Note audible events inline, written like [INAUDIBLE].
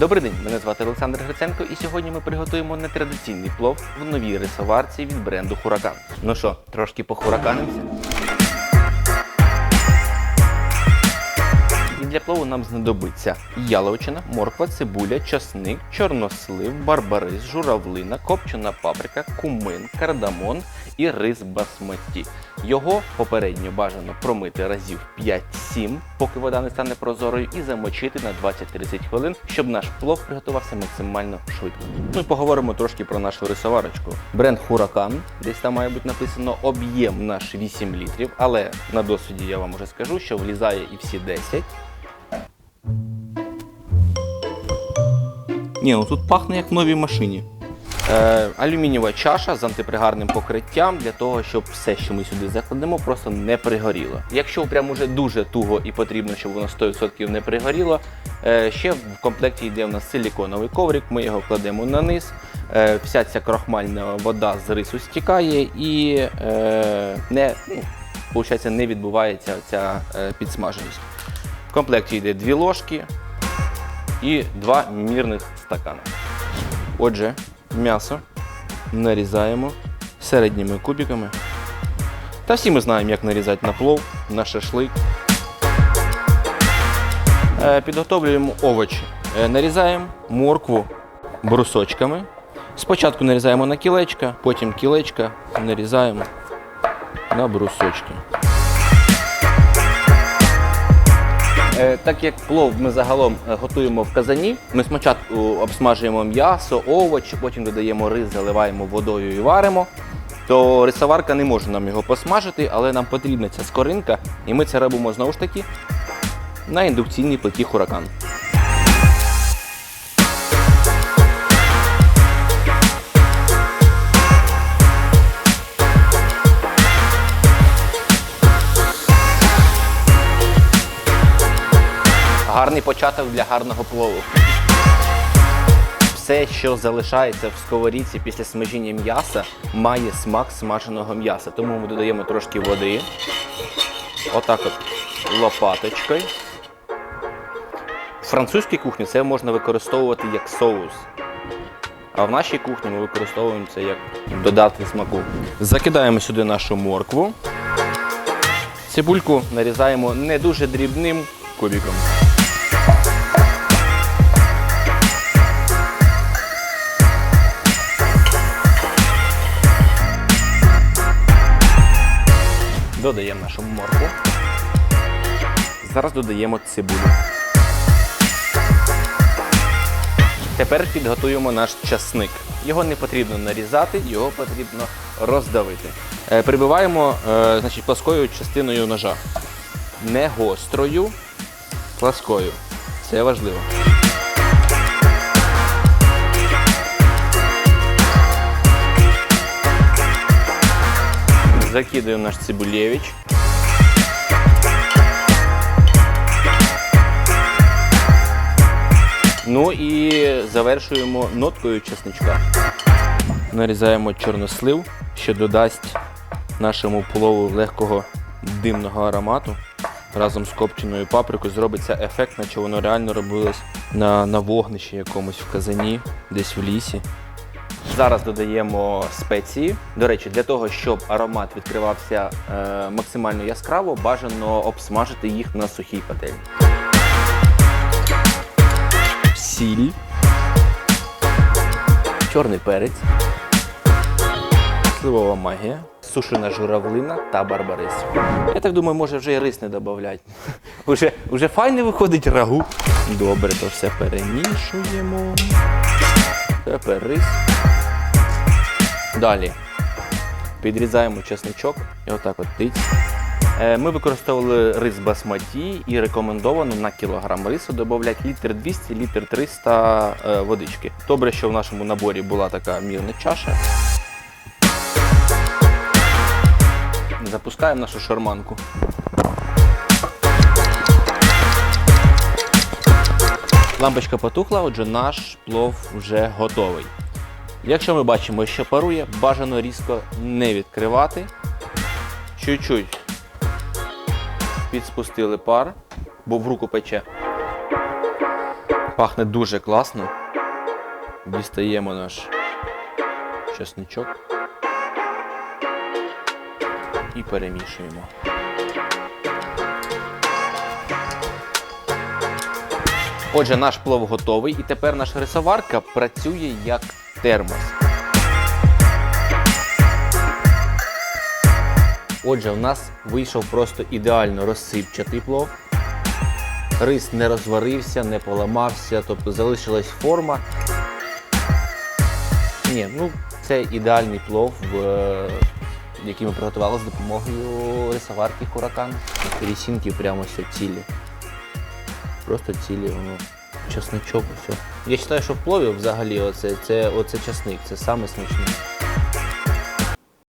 Добрий день, мене звати Олександр Гриценко, і сьогодні ми приготуємо нетрадиційний плов в новій рисоварці від бренду Хуракан. Ну що, трошки похураканимося? Для плову нам знадобиться яловичина, морква, цибуля, часник, чорнослив, барбарис, журавлина, копчена паприка, кумин, кардамон і рис басматі. Його попередньо бажано промити разів 5-7, поки вода не стане прозорою, і замочити на 20-30 хвилин, щоб наш плов приготувався максимально швидко. Ну і поговоримо трошки про нашу рисоварочку. Бренд Huracan, десь там має бути написано об'єм наш 8 літрів, але на досвіді я вам уже скажу, що влізає і всі 10. Ні, ну тут пахне як в новій машині. Е, алюмінієва чаша з антипригарним покриттям для того, щоб все, що ми сюди закладемо, просто не пригоріло. Якщо прям уже дуже туго і потрібно, щоб воно 100% не пригоріло, е, ще в комплекті йде у нас силіконовий коврик, ми його кладемо на низ. Е, вся ця крохмальна вода з рису стікає і е, не, ну, получається, не відбувається ця е, підсмаженість. В комплекті йде дві ложки і два мірних стакани. Отже, м'ясо нарізаємо середніми кубиками. Та всі ми знаємо, як нарізати на плов, на шашлик. Е, Підготовлюємо овочі. Е, Нарізаємо моркву брусочками. Спочатку нарізаємо на кілечка, потім кілечка нарізаємо на брусочки. Так як плов ми загалом е, готуємо в казані, ми спочатку обсмажуємо м'ясо, овочі, потім додаємо рис, заливаємо водою і варимо. То рисоварка не може нам його посмажити, але нам потрібна ця скоринка, і ми це робимо знову ж таки на індукційній плиті хуракан. Гарний початок для гарного плову. Все, що залишається в сковорідці після смажіння м'яса, має смак смаженого м'яса. Тому ми додаємо трошки води. Отак от лопаточкою. В французькій кухні це можна використовувати як соус. А в нашій кухні ми використовуємо це як додаток смаку. Закидаємо сюди нашу моркву. Цибульку нарізаємо не дуже дрібним кубиком. Додаємо нашу моркву. Зараз додаємо цибулю. Тепер підготуємо наш часник. Його не потрібно нарізати, його потрібно роздавити. Е, Прибиваємо е, значить, пласкою частиною ножа. Не гострою, пласкою. Це важливо. Закидуємо наш цибулєвич. Ну і завершуємо ноткою чесничка. Нарізаємо чорнослив, що додасть нашому плову легкого димного аромату. Разом з копченою паприкою зробиться ефект, наче воно реально робилось на, на вогнищі якомусь в казані, десь в лісі. Зараз додаємо спеції. До речі, для того, щоб аромат відкривався е, максимально яскраво, бажано обсмажити їх на сухій пательні. Сіль, чорний перець, сливова магія, сушена журавлина та барбарис. Я так думаю, може вже і рис не додати. [LAUGHS] Уже, уже файне виходить рагу. Добре, то все перемішуємо. Тепер рис. Далі підрізаємо чесничок і отак от тиць. Е, Ми використовували рис басматі і рекомендовано на кілограм рису додати літр 200, літр 300 е, водички. Добре, що в нашому наборі була така мірна чаша. Запускаємо нашу шарманку. Лампочка потухла, отже, наш плов вже готовий. Якщо ми бачимо, що парує, бажано різко не відкривати. Чуть-чуть підспустили пар, бо в руку пече. Пахне дуже класно. Дістаємо наш чесничок і перемішуємо. Отже, наш плов готовий, і тепер наша рисоварка працює як термос. Отже, у нас вийшов просто ідеально розсипчатий плов. Рис не розварився, не поламався, тобто залишилась форма. Ні, ну це ідеальний плов, який ми приготували з допомогою рисоварки Хуракан. Рісінки прямо все цілі. Просто цілі, воно чесничок, все. Я вважаю, що в плові взагалі оце, це, оце чесник, це саме смачне.